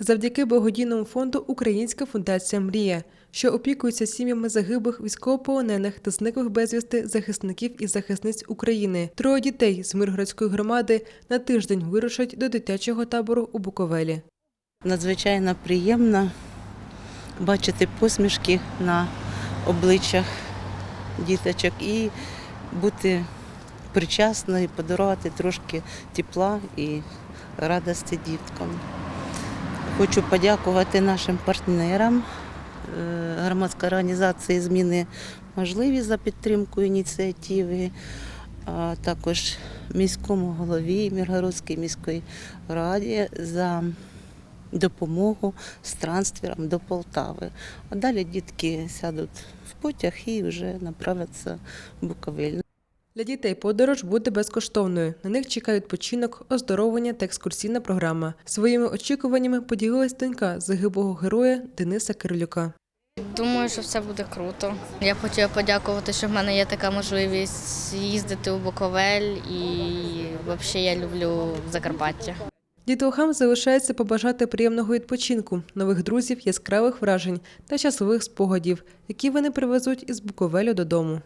Завдяки благодійному фонду Українська фундація Мрія, що опікується сім'ями загиблих військовополонених та зниклих безвісти захисників і захисниць України. Троє дітей з Миргородської громади на тиждень вирушать до дитячого табору у Буковелі. Надзвичайно приємно бачити посмішки на обличчях діточок і бути причасною, подарувати трошки тепла і радості діткам. Хочу подякувати нашим партнерам е, громадської організації зміни можливі за підтримку ініціативи, а також міському голові Міргородської міської раді за допомогу з трансфером до Полтави. А далі дітки сядуть в потяг і вже направляться в Буковель. Для дітей подорож буде безкоштовною. На них чекає відпочинок, оздоровлення та екскурсійна програма. Своїми очікуваннями поділилась донька загиблого героя Дениса Кирилюка. Думаю, що все буде круто. Я хотіла подякувати, що в мене є така можливість їздити у Буковель і взагалі я люблю Закарпаття. Дітлахам залишається побажати приємного відпочинку, нових друзів, яскравих вражень та щасливих спогадів, які вони привезуть із Буковелю додому.